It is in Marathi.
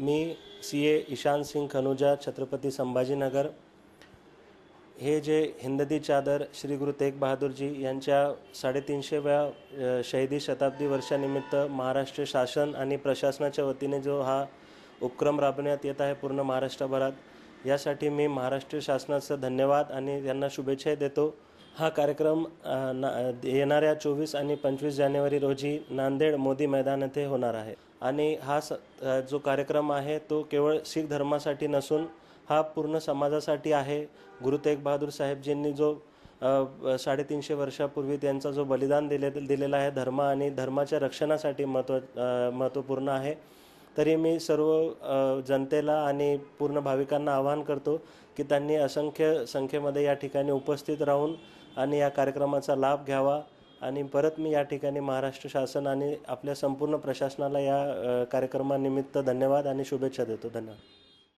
Me C A Ishan Singh Khanuja Chhatrapati Sambhajinagar. हे जे हिंददी चादर श्री गुरु तेग बहादूरजी यांच्या साडेतीनशेव्या शहीदी शताब्दी वर्षानिमित्त महाराष्ट्र शासन आणि प्रशासनाच्या वतीने जो हा उपक्रम राबवण्यात येत आहे पूर्ण महाराष्ट्रभरात यासाठी मी महाराष्ट्र शासनाचं धन्यवाद आणि त्यांना शुभेच्छा देतो. हा कार्यक्रम ना येणाऱ्या चोवीस आणि पंचवीस जानेवारी रोजी नांदेड मोदी मैदान येथे होणार आहे. आणि हा स जो कार्यक्रम आहे तो केवळ शीख धर्मासाठी नसून हा पूर्ण समाजासाठी आहे. गुरु तेग बहादूर साहेबजींनी जो साडेतीनशे वर्षापूर्वी त्यांचा जो बलिदान दिले दिलेला आहे धर्म आणि धर्माच्या रक्षणासाठी महत्त्व महत्त्वपूर्ण आहे. तरी मी सर्व जनतेला आणि पूर्ण भाविकांना आवाहन करतो की त्यांनी असंख्य संख्येमध्ये या ठिकाणी उपस्थित राहून आणि या कार्यक्रमाचा लाभ घ्यावा आणि परत मी या ठिकाणी महाराष्ट्र शासन आणि आपल्या संपूर्ण प्रशासनाला या कार्यक्रमानिमित्त धन्यवाद आणि शुभेच्छा देतो. धन्यवाद.